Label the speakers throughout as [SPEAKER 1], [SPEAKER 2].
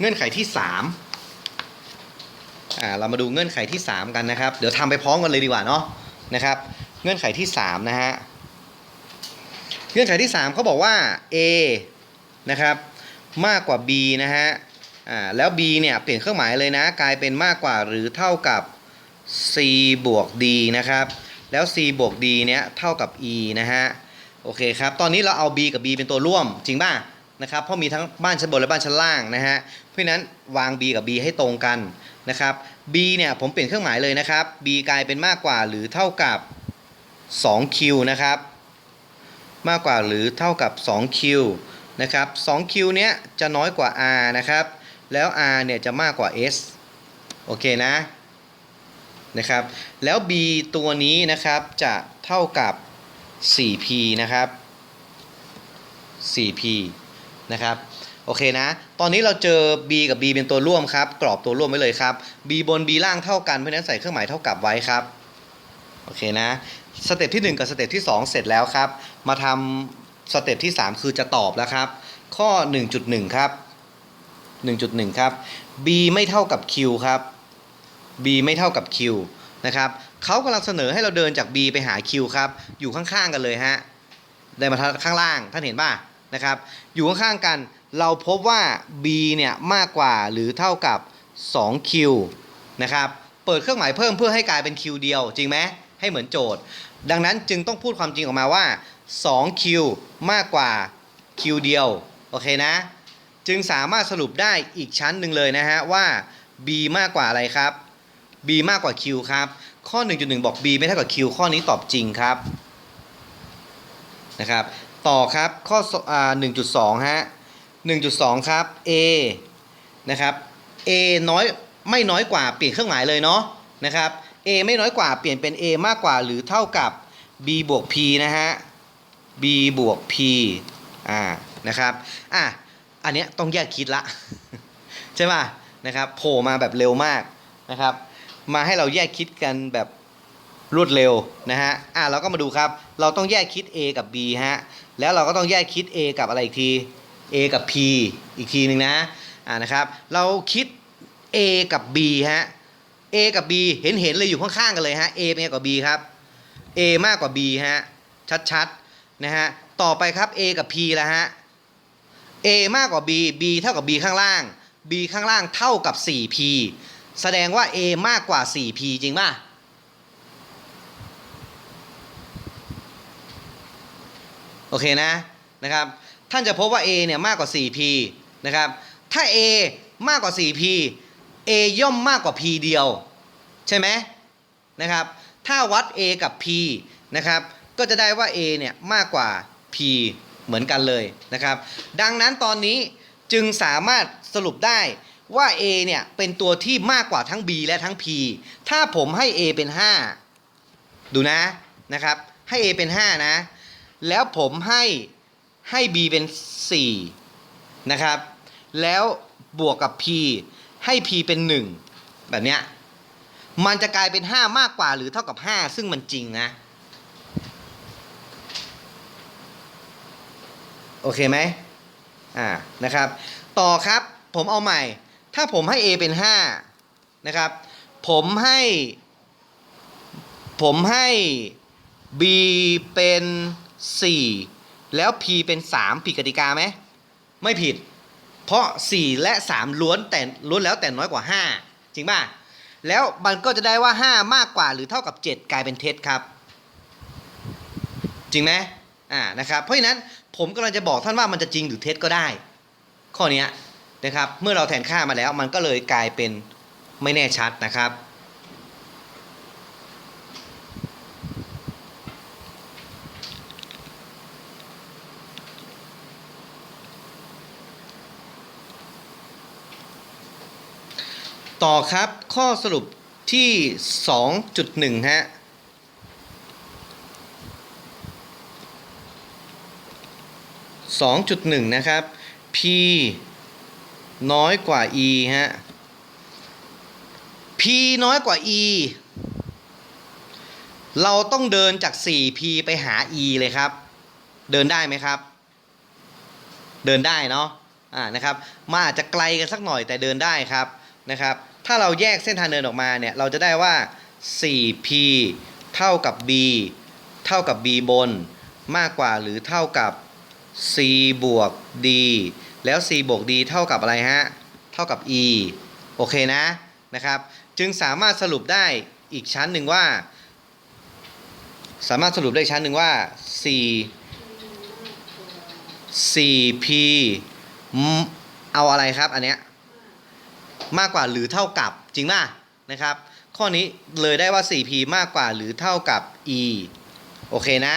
[SPEAKER 1] เงื่อนไขที่สามอ่าเรามาดูเงื่อนไขที่สามกันนะครับ เดี๋ยวทำไปพร้อมกันเลยดีกว่าเนาะนะครับ เงื่อนไขที่สามนะฮะเงื่อนไขที่สามเขาบอกว่า A นะครับมากกว่า B นะฮะอ่าแล้ว B เนี่ยเปลี่ยนเครื่องหมายเลยนะกลายเป็นมากกว่าหรือเท่ากับ C บวก D นะครับแล้ว C บวก D เนี่ยเท่ากับ E นะฮะโอเคครับ ตอนนี้เราเอา B กับ B เป็นตัวร่วมจริงป่ะ นะครับเพราะมีทั้งบ้านชั้นบนและบ้านชั้นล่างนะฮะเพราะนั้นวาง B กับ B ให้ตรงกันนะครับ B เนี่ยผมเปลี่ยนเครื่องหมายเลยนะครับ B กลายเป็นมากกว่าหรือเท่ากับ 2Q นะครับ มากกว่าหรือเท่ากับ 2Q นะครับ 2Q เนี้ยจะน้อยกว่า R นะครับ แล้ว R เนี่ยจะมากกว่า S โอเคนะนะครับ แล้ว b ตัวนี้นะครับจะเท่ากับ 4p นะครับ 4p นะครับโอเคนะ ตอนนี้เราเจอ b กับ b เป็นตัวร่วมครับ กรอบตัวร่วมไว้เลยครับ b บน b ล่างเท่ากัน เพราะฉะนั้นใส่เครื่องหมายเท่ากับไว้ครับ โอเคนะ สเต็ปที่ 1 กับสเต็ปที่ 2 เสร็จแล้วครับ มาทำสเต็ปที่ 3 คือจะตอบแล้วครับ ข้อ 1.1 ครับ 1.1 ครับ b ไม่เท่ากับ q ครับ b ไม่เท่ากับ q นะครับเขากำลังเสนอให้เราเดินจาก b ไปหา q ครับ อยู่ข้างๆกันเลยฮะ ได้มาข้างล่าง ท่านเห็นป่ะ นะครับ อยู่ข้างๆกัน เราพบว่า b เนี่ยมากกว่าหรือเท่ากับ 2q นะครับ เปิดเครื่องหมายเพิ่มเพื่อให้กลายเป็น q เดียว จริงไหมให้เหมือนโจทย์ ดังนั้นจึงต้องพูดความจริงออกมาว่า 2q มากกว่า q เดียว โอเคนะ จึงสามารถสรุปได้อีกชั้นหนึ่งเลยนะฮะว่า b มากกว่าอะไรครับ b มากกว่า q ครับ ข้อ 1.1 บอก b ไม่เท่ากับ q ข้อนี้ตอบจริงครับนะครับ ต่อครับข้ออ่า1.2ฮะ1.2ครับ a นะครับ a น้อยไม่น้อยกว่าเปลี่ยนเครื่องหมายเลยเนาะนะครับ a ไม่น้อยกว่าเปลี่ยนเป็น a มากกว่าหรือเท่ากับ b บวก p นะฮะ b บวก p อ่านะครับอะอันเนี้ยต้องแยกคิดละ ใช่ป่ะนะครับโผล่มาแบบเร็วมากนะครับ มาให้เราแยกคิดกันแบบ รวดเร็วนะฮะอะเราก็มาดูครับ เราต้องแยกคิด A กับ B ฮะแล้วเราก็ต้องแยกคิด A กับอะไรอีกที A กับ P อีกทีหนึ่งนะอ่านะครับ เราคิด A กับ B ฮะ A กับ B เห็นเห็นเลยอยู่ข้างๆกันเลยฮะ A เป็นไงกว่า B ครับ A มากกว่า B ฮะ ชัดๆนะฮะ ต่อไปครับ A กับ P แล้วฮะ A มากกว่า B B เท่ากับ B ข้างล่าง B ข้างล่างเท่ากับ 4P แสดงว่า A มากกว่า 4P จริงป่ะ โอเคนะนะครับท่านจะพบว่า A เนี่ยมากกว่า 4P นะครับถ้า A มากกว่า 4P A ย่อมมากกว่า P เดียว ใช่ไหมนะครับถ้าวัด A กับ P นะครับก็จะได้ว่า A เนี่ยมากกว่า P เหมือนกันเลยนะครับดังนั้นตอนนี้จึงสามารถสรุปได้ว่า A เนี่ยเป็นตัวที่มากกว่าทั้ง B และทั้ง P ถ้าผมให้ A เป็น 5 ดูนะนะครับให้ A เป็น 5 นะ แล้วผมให้ให้ B เป็น4นะครับ แล้วบวกกับ P ให้ P เป็น 1 แบบเนี้ย มันจะกลายเป็น 5 มากกว่าหรือเท่ากับ 5 ซึ่งมันจริงนะ โอเคไหมอ่า นะครับ ต่อครับผมเอาใหม่ ถ้าผมให้ A เป็น 5 นะครับ ผมให้ ผมให้ B เป็น 4 แล้ว P เป็น 3 ผิดกติกาไหมไม่ผิด เพราะ 4 และ 3 ล้วนแต่ล้วนแล้วแต่น้อยกว่า 5 จริงป่ะ แล้วมันก็จะได้ว่า 5 มากกว่าหรือเท่ากับ 7 กลายเป็นเท็จครับ จริงไหมอ่านะครับ เพราะฉะนั้นผมกำลังจะบอกท่านว่ามันจะจริงหรือเท็จก็ได้ ข้อนี้นะครับ เมื่อเราแทนค่ามาแล้วมันก็เลยกลายเป็นไม่แน่ชัดนะครับ ต่อครับ ข้อสรุปที่ 2.1 ฮะ 2.1 นะครับ p น้อยกว่า e ฮะ p น้อยกว่า e เราต้องเดินจาก 4p ไปหา e เลยครับ เดินได้ไหมครับ เดินได้เนาะ อ่า นะครับมันอาจจะไกลกันสักหน่อยแต่เดินได้ครับ นะครับ ถ้าเราแยกเส้นทางเดินออกมาเนี่ยเราจะได้ว่า 4p เท่ากับ b เท่ากับ b บน มากกว่าหรือเท่ากับ c บวก d แล้ว c บวก d เท่ากับอะไรฮะ เท่ากับ e โอเคนะนะครับ จึงสามารถสรุปได้อีกชั้นหนึ่งว่า สามารถสรุปได้ชั้นหนึ่งว่า 4 4p เอาอะไรครับอันเนี้ย มากกว่าหรือเท่ากับจริงป่ะนะครับ ข้อนี้เลยได้ว่า 4p มากกว่าหรือเท่ากับ e โอเคนะ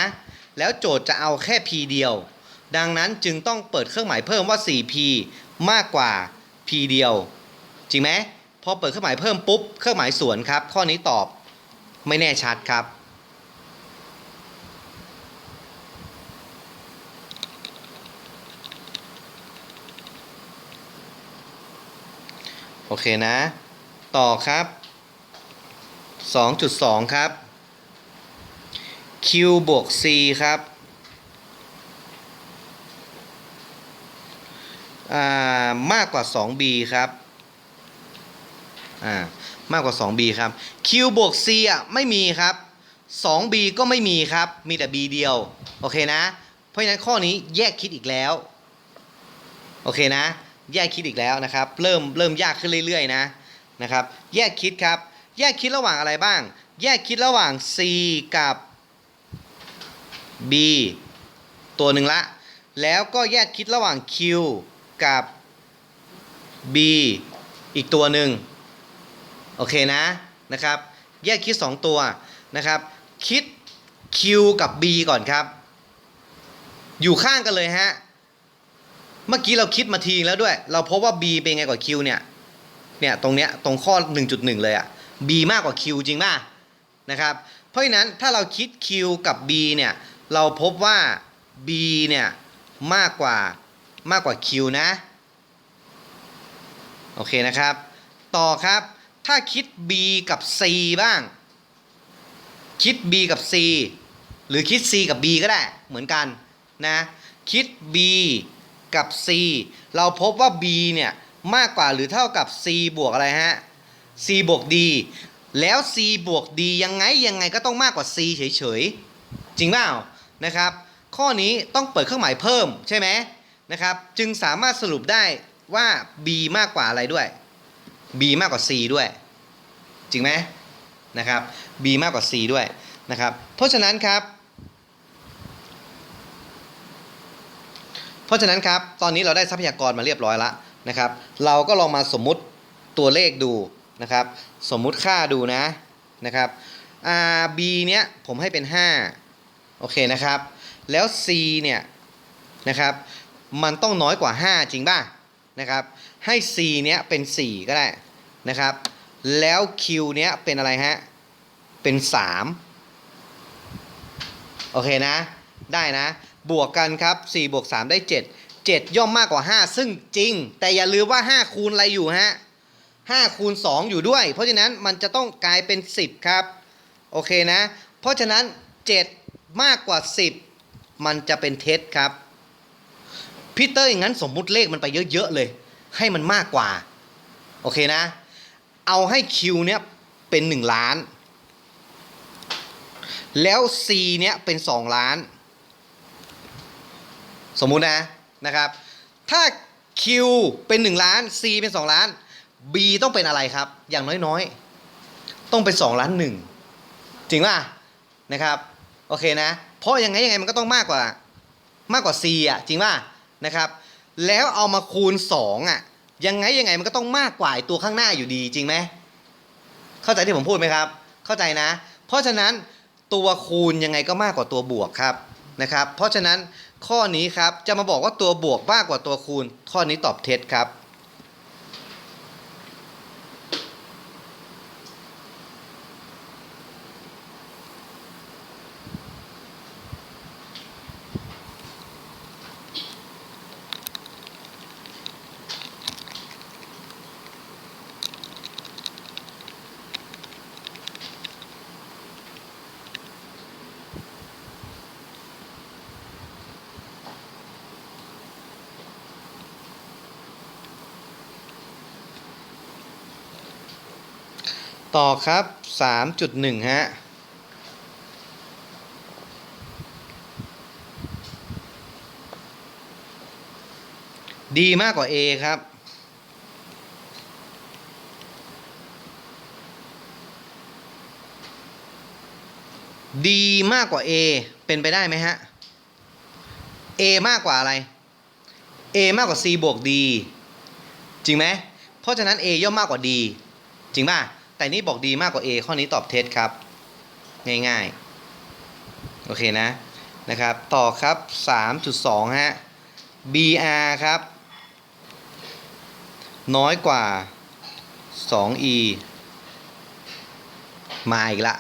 [SPEAKER 1] แล้วโจทย์จะเอาแค่ p เดียว ดังนั้นจึงต้องเปิดเครื่องหมายเพิ่มว่า 4p มากกว่า p เดียว จริงไหมพอเปิดเครื่องหมายเพิ่มปุ๊บเครื่องหมายสวนครับ ข้อนี้ตอบไม่แน่ชัดครับ เคนะ ต่อครับ 2.2 ครับ q บวก c ครับอ่ามากกว่า 2b ครับอ่ามากกว่า 2b ครับ q บวก c อะไม่มีครับ 2b ก็ไม่มีครับ มีแต่ b เดียว โอเคนะ เพราะฉะนั้นข้อนี้แยกคิดอีกแล้ว โอเคนะ แยกคิดอีกแล้วนะครับ เริ่มเริ่มยากขึ้นเรื่อยๆนะนะครับ แยกคิดครับ แยกคิดระหว่างอะไรบ้าง แยกคิดระหว่าง c กับ b ตัวหนึ่งละ แล้วก็แยกคิดระหว่าง q กับ b อีกตัวหนึ่งโอเคนะนะครับ แยกคิด 2 ตัวนะครับ คิด q กับ b ก่อนครับ อยู่ข้างกันเลยฮะ เมื่อกี้เราคิดมาทีแล้วด้วย เราพบว่า b เป็นไงกว่า q เนี่ย เนี่ยตรงเนี้ยตรงข้อ 1.1 เลยอะ b มากกว่า q จริงป่ะนะครับ เพราะฉะนั้นถ้าเราคิด q กับ b เนี่ย เราพบว่า b เนี่ยมากกว่ามากกว่า q นะ โอเคนะครับ ต่อครับ ถ้าคิด b กับ c บ้าง คิด b กับ c หรือคิด c กับ b ก็ได้เหมือนกันนะ คิด b กับ c เราพบว่า b เนี่ยมากกว่าหรือเท่ากับ c บวกอะไรฮะ c บวก d แล้ว c บวก d ยังไงยังไงก็ต้องมากกว่า c เฉยๆ จริงเปล่านะครับ ข้อนี้ต้องเปิดเครื่องหมายเพิ่มใช่ไหมนะครับ จึงสามารถสรุปได้ว่า b มากกว่าอะไรด้วย b มากกว่า c ด้วย จริงไหมนะครับ b มากกว่า c ด้วยนะครับ เพราะฉะนั้นครับ เพราะฉะนั้นครับตอนนี้เราได้ทรัพยากรมาเรียบร้อยแล้วนะครับ เราก็ลองมาสมมุติตัวเลขดูนะครับ สมมุติค่าดูนะนะครับ r b เนี้ยผมให้เป็น 5 โอเคนะครับ แล้ว c เนี่ยนะครับ มันต้องน้อยกว่า 5 จริงป่ะนะครับ ให้ c เนี้ยเป็น 4 ก็ได้นะครับ แล้ว q เนี้ยเป็นอะไรฮะ เป็น 3 โอเคนะ ได้นะ บวกกันครับ4บวก3ได้ 7 7 ย่อมมากกว่า 5 ซึ่งจริง แต่อย่าลืมว่า 5 คูณอะไรอยู่ฮะ5คูณ2อยู่ด้วย เพราะฉะนั้นมันจะต้องกลายเป็น 10 ครับ โอเคนะ เพราะฉะนั้น 7 มากกว่า 10 มันจะเป็นเท็จครับพีเตอร์อย่างนั้นสมมุติเลขมันไปเยอะๆเลย ให้มันมากกว่า โอเคนะ เอาให้ Q เนี้ยเป็น 1 ล้าน แล้ว C เนี้ยเป็น 2 ล้าน สมมุตินะนะครับ ถ้า Q เป็น 1 ล้าน C เป็น 2 ล้าน B ต้องเป็นอะไรครับ อย่างน้อยๆ ต้องเป็น 2 ล้านหนึ่งจริงป่ะนะครับโอเคนะ เพราะยังไงยังไงมันก็ต้องมากกว่ามากกว่า C อะจริงป่ะนะครับ แล้วเอามาคูณ 2 อะ ยังไงยังไงมันก็ต้องมากกว่าตัวข้างหน้าอยู่ดีจริงไหมเข้าใจที่ผมพูดไหมครับ เข้าใจนะ เพราะฉะนั้นตัวคูณยังไงก็มากกว่าตัวบวกครับนะครับ เพราะฉะนั้น ข้อนี้ครับจะมาบอกว่าตัวบวกมากกว่าตัวคูณ ข้อนี้ตอบเท็จครับ ครับ 3.1 ฮะดีมากกว่า A ครับ ดีมากกว่า A เป็นไปได้ไหมฮะ A มากกว่าอะไร A มากกว่า C บวก D จริงไหม เพราะฉะนั้น A ย่อมมากกว่า D จริงป่ะ แต่นี่บอก D มากกว่า A ข้อนี้ตอบเท็จครับ ง่ายๆ โอเคนะ นะครับ ต่อครับ 3.2 ฮะ BR ครับ น้อยกว่า 2E มาอีกละ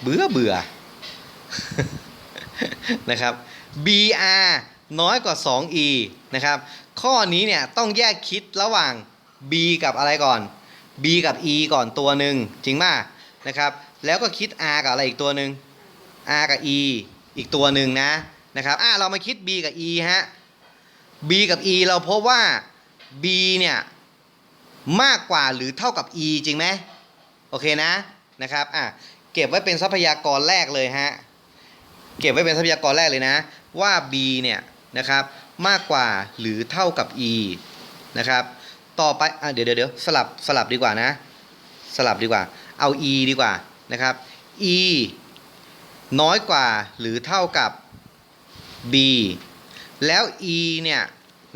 [SPEAKER 1] เบื่อเบื่อ นะครับ BR น้อยกว่า 2E นะครับ ข้อนี้เนี่ยต้องแยกคิดระหว่าง B กับอะไรก่อน B กับ E ก่อนตัวหนึ่งจริงป่ะนะครับ แล้วก็คิด R กับอะไรอีกตัวหนึ่ง R กับ E อีกตัวหนึ่งนะนะครับอะเรามาคิด B กับ E ฮะ B กับ E เราพบว่า B เนี่ยมากกว่าหรือเท่ากับ E จริงไหมโอเคนะนะครับอะเก็บไว้เป็นทรัพยากรแรกเลยฮะเก็บไว้เป็นทรัพยากรแรกเลยนะ ว่า B เนี่ยนะครับมากกว่าหรือเท่ากับ E นะครับ ต่อไปอะเดี๋ยวเดี๋ยวเดี๋ยวสลับสลับดีกว่านะ สลับดีกว่า เอา E ดีกว่านะครับ E น้อยกว่าหรือเท่ากับ B แล้ว E เนี่ย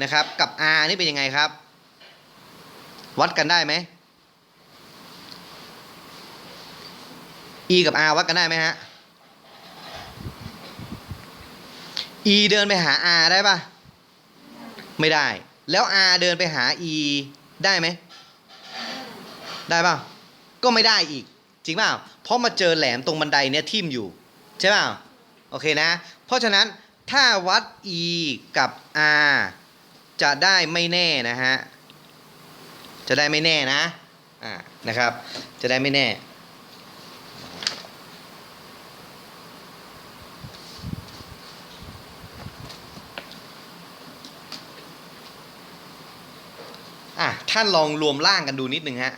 [SPEAKER 1] นะครับกับ R นี่เป็นยังไงครับ วัดกันได้ไหม E กับ R วัดกันได้ไหมฮะ E เดินไปหา R ได้ปะไม่ได้ แล้ว R เดินไปหา E ได้ไหม ได้ป่ะก็ไม่ได้อีก จริงเปล่าเพราะมาเจอแหลมตรงบันไดเนี่ยทิ่มอยู่ ใช่เปล่าโอเคนะ เพราะฉะนั้นถ้าวัด E กับ R จะได้ไม่แน่นะฮะ จะได้ไม่แน่นะ อ่า นะครับ จะได้ไม่แน่ ท่านลองรวมร่างกันดูนิดนึงฮะ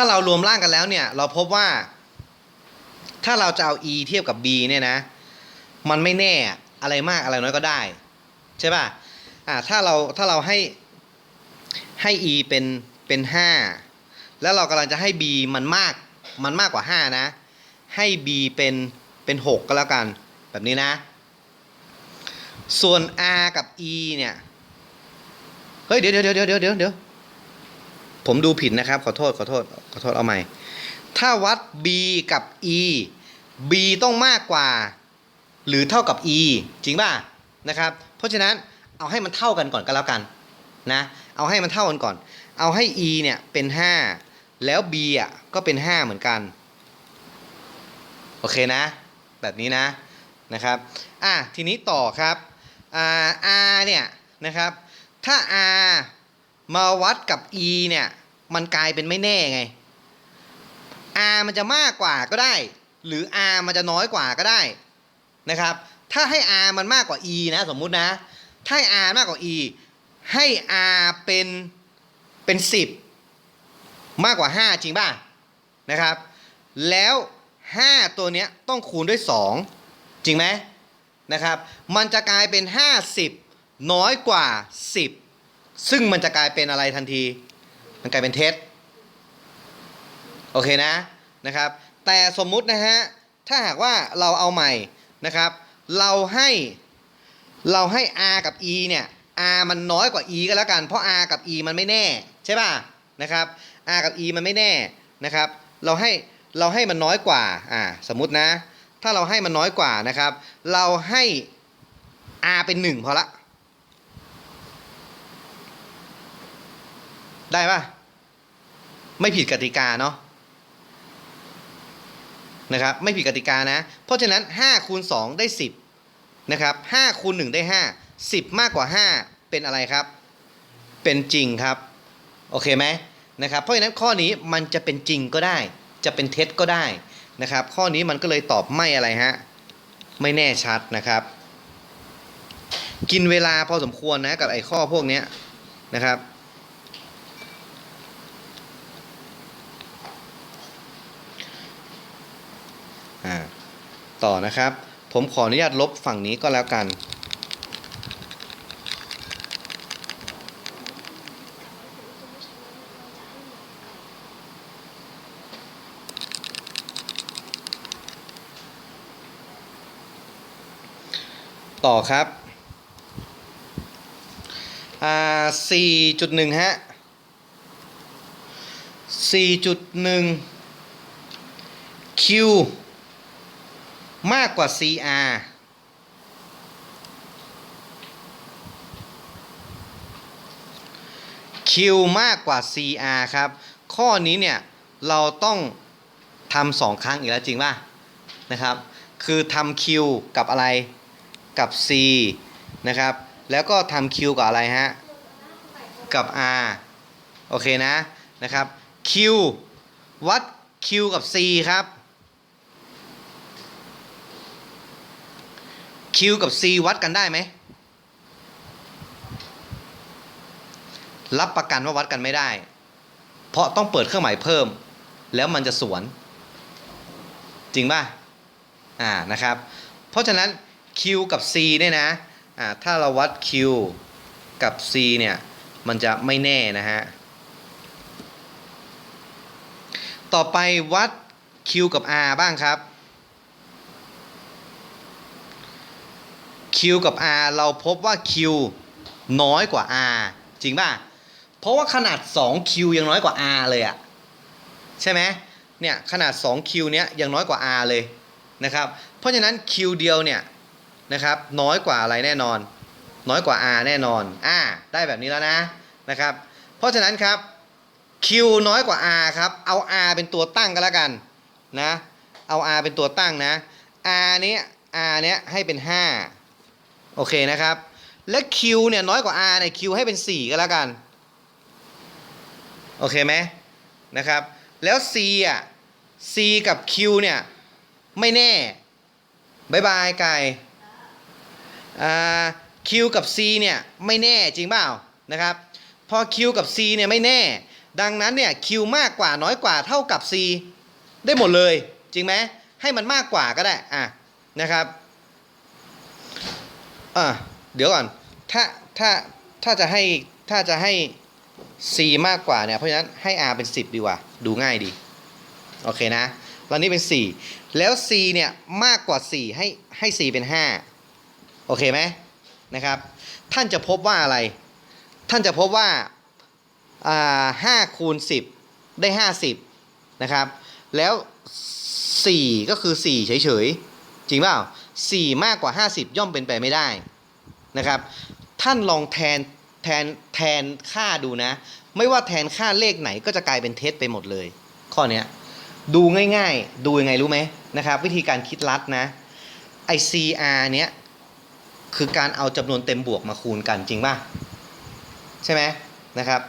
[SPEAKER 1] ถ้าเรารวมร่างกันแล้วเนี่ย เราพบว่า ถ้าเราจะเอา e เทียบกับ b เนี่ยนะ มันไม่แน่อะไรมากอะไรน้อยก็ได้ ใช่ป่ะอ่าถ้าเราถ้าเราให้ให้ e เป็นเป็น 5 แล้วเรากำลังจะให้ b มันมากมันมากกว่า 5 นะ ให้ b เป็นเป็น 6 ก็แล้วกัน แบบนี้นะ ส่วน r กับ e เนี่ย เฮ้ย เดี๋ยวเดี๋ยวเดี๋ยวเดี๋ยวเดี๋ยวเดี๋ยว ผมดูผิดนะครับ ขอโทษขอโทษขอโทษเอาใหม่ ถ้าวัด b กับ e b ต้องมากกว่า หรือเท่ากับ e จริงป่ะนะครับ เพราะฉะนั้นเอาให้มันเท่ากันก่อนก็แล้วกันนะเอาให้มันเท่ากันก่อน เอาให้ e เนี่ยเป็น 5 แล้ว b อะก็เป็น 5 เหมือนกันโอเคนะ แบบนี้นะนะครับอะทีนี้ต่อครับอ่า r เนี่ยนะครับถ้า r มาวัดกับ e เนี่ย มันกลายเป็นไม่แน่ไง r มันจะมากกว่าก็ได้ หรือ r มันจะน้อยกว่าก็ได้นะครับ ถ้าให้ r มันมากกว่า e นะสมมุตินะ ถ้าให้ r มากกว่า e ให้ r เป็นเป็น 10 มากกว่า 5 จริงป่ะนะครับ แล้ว 5 ตัวเนี้ยต้องคูณด้วย 2 จริงไหมนะครับ มันจะกลายเป็น 50 น้อยกว่า 10 ซึ่งมันจะกลายเป็นอะไรทันที มันกลายเป็นเท็จโอเคนะนะครับ แต่สมมุตินะฮะถ้าหากว่าเราเอาใหม่นะครับ เราให้เราให้ r กับ e เนี่ย r มันน้อยกว่า e ก็แล้วกัน เพราะ r กับ e มันไม่แน่ใช่ป่ะนะครับ r กับ e มันไม่แน่นะครับ เราให้เราให้มันน้อยกว่าอ่าสมมุตินะ ถ้าเราให้มันน้อยกว่านะครับ เราให้ r เป็น 1พอละ ได้ปะไม่ผิดกติกาเนาะนะครับไม่ผิดกติกานะ เพราะฉะนั้น5คูณ2ได้ 10นะครับ5คูณ1ได้ 5 10 มากกว่า 5 เป็นอะไรครับ เป็นจริงครับ โอเคไหมนะครับ เพราะฉะนั้นข้อนี้มันจะเป็นจริงก็ได้ จะเป็นเท็จก็ได้นะครับ ข้อนี้มันก็เลยตอบไม่อะไรฮะไม่แน่ชัดนะครับ กินเวลาพอสมควรนะกับไอ้ข้อพวกนี้นะครับ ต่อนะครับ ผมขออนุญาตลบฝั่งนี้ก็แล้วกัน ต่อครับอ่าสี่จุดหนึ่งฮะสี่จุดหนึ่ง Q มากกว่า CR Q มากกว่า CR ครับ ข้อนี้เนี่ย เราต้องทำสองครั้งอีกแล้วจริงป่ะ นะครับ คือทำ Q กับอะไรกับ C นะครับ แล้วก็ทำ Q กับอะไรฮะ กับ R โอเคนะ นะครับ Q วัด Q กับ C ครับ Q กับ C วัดกันได้ไหม รับประกันว่าวัดกันไม่ได้ เพราะต้องเปิดเครื่องหมายเพิ่ม แล้วมันจะสวน จริงป่ะ อ่า นะครับ เพราะฉะนั้น Q กับ C เนี่ยนะ อ่า ถ้าเราวัด Q กับ C เนี่ย มันจะไม่แน่นะฮะ ต่อไปวัด Q กับ R บ้างครับ Q กับ R เราพบว่า Q น้อยกว่า R จริงป่ะ เพราะว่าขนาด 2Q ยังน้อยกว่า R เลยอะใช่ไหมเนี่ยขนาด 2Q เนี้ยยังน้อยกว่า R เลยนะครับ เพราะฉะนั้น Q เดียวเนี่ยนะครับน้อยกว่าอะไรแน่นอน น้อยกว่า R แน่นอนอ่าได้แบบนี้แล้วนะนะครับ เพราะฉะนั้นครับ Q น้อยกว่า R ครับ เอา R เป็นตัวตั้งก็แล้วกันนะ เอา R เป็นตัวตั้งนะ R เนี้ย R เนี้ยให้เป็น 5 โอเคนะครับ และ Q เนี่ยน้อยกว่า R เนี่ย Q ให้เป็น 4 ก็แล้วกัน โอเคไหมนะครับ แล้ว C อะ C กับ Q เนี่ย ไม่แน่บายบายไก่อ่า Q กับ C เนี่ย ไม่แน่จริงเปล่านะครับ พอ Q กับ C เนี่ยไม่แน่ ดังนั้นเนี่ย Q มากกว่าน้อยกว่าเท่ากับ C ได้หมดเลย จริงไหมให้มันมากกว่าก็ได้อะนะครับ อะเดี๋ยวก่อน ถ้าถ้าถ้าจะให้ถ้าจะให้ C มากกว่าเนี่ย เพราะฉะนั้นให้ R เป็น 10 ดีกว่า ดูง่ายดี โอเคนะแล้วนี่เป็น 4 แล้ว C เนี่ยมากกว่า 4 ให้ให้ C เป็น 5 โอเคไหมนะครับ ท่านจะพบว่าอะไร ท่านจะพบว่าอ่า5คูณ10ได้50นะครับ แล้ว4ก็คือ4เฉยๆ จริงเปล่า 4 มากกว่า 50 ย่อมเป็นไปไม่ได้นะครับ ท่านลองแทนแทนแทนค่าดูนะ ไม่ว่าแทนค่าเลขไหนก็จะกลายเป็นเท็จไปหมดเลย ข้อนี้ดูง่ายๆ ดูยังไงรู้ไหมนะครับ วิธีการคิดลัดนะไอ CR เนี้ยคือการเอาจำนวนเต็มบวกมาคูณกันจริงป่ะ ใช่ไหมนะครับ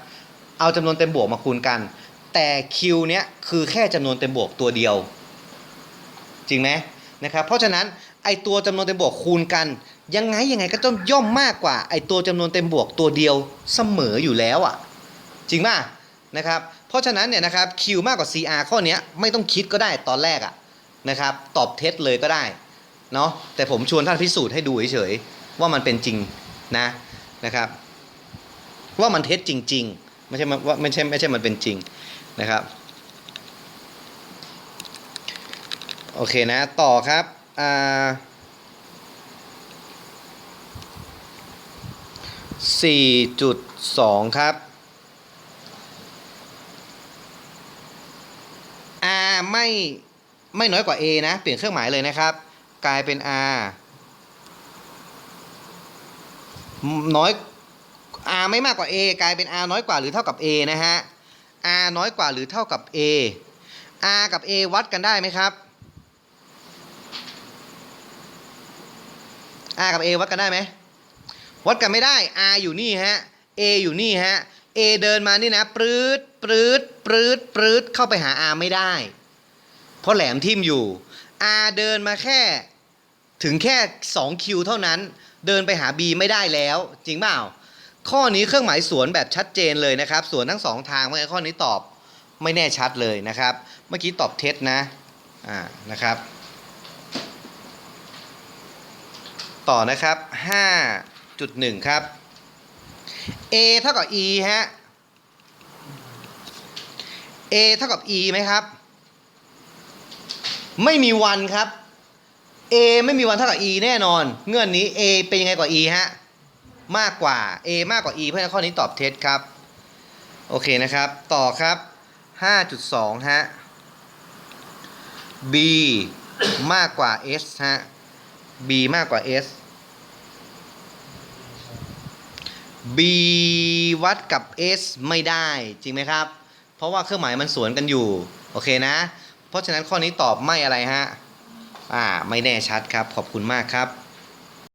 [SPEAKER 1] เอาจำนวนเต็มบวกมาคูณกัน แต่ Q เนี้ยคือแค่จำนวนเต็มบวกตัวเดียว จริงไหมนะครับ เพราะฉะนั้น อตัวจำนวนเต็มบวกคูณกัน ยังไงยังไงก็ต้องย่อมมากกว่าไอตัวจำนวนเต็มบวกตัวเดียวเสมออยู่แล้วอะ จริงป่ะนะครับ เพราะฉะนั้นเนี่ยนะครับ Q มากกว่า CR ข้อนี้ไม่ต้องคิดก็ได้ตอนแรกอะนะครับ ตอบเท็จเลยก็ได้เนาะแต่ผมชวนท่านพิสูจน์ให้ดูเฉยๆว่ามันเป็นจริงนะนะครับ ว่ามันเท็จจริง ๆ ไม่ใช่มันว่าไม่ใช่ไม่ใช่มันเป็นจริงนะครับ โอเคนะ ต่อครับ อ่าสี่จุดสองครับ R ไม่ไม่น้อยกว่า A นะ เปลี่ยนเครื่องหมายเลยนะครับ กลายเป็น R น้อย R ไม่มากกว่า A กลายเป็น R น้อยกว่าหรือเท่ากับ A นะฮะ R น้อยกว่าหรือเท่ากับ A R กับ A วัดกันได้ไหมครับ R กับ A วัดกันได้ไหมวัดกันไม่ได้ R อยู่นี่ฮะ A อยู่นี่ฮะ A เดินมานี่นะปรืดปรืดปรืดปรืดเข้าไปหา R ไม่ได้ เพราะแหลมทิ่มอยู่ R เดินมาแค่ถึงแค่2คิวเท่านั้น เดินไปหา B ไม่ได้แล้ว จริงเปล่าข้อนี้เครื่องหมายสวนแบบชัดเจนเลยนะครับ สวนทั้งสองทางเพราะฉะนั้นข้อนี้ตอบไม่แน่ชัดเลยนะครับ เมื่อกี้ตอบเท็จนะอ่านะครับ ต่อนะครับ 5.1 ครับ A เท่ากับ E ฮะ A เท่ากับ E ไหมครับ ไม่มีวันครับ A ไม่มีวันเท่ากับ E แน่นอน เงื่อนนี้ A เป็นยังไงกว่า E ฮะ มากกว่า A มากกว่า E เพราะฉะนั้นข้อนี้ตอบเท็จครับ โอเคนะครับ ต่อครับ 5.2 ฮะ B มากกว่า S ฮะ B มากกว่า S B วัดกับ S ไม่ได้จริงไหมครับ เพราะว่าเครื่องหมายมันสวนกันอยู่ โอเคนะ เพราะฉะนั้นข้อนี้ตอบไม่อะไรฮะอ่าไม่แน่ชัดครับ ขอบคุณมากครับ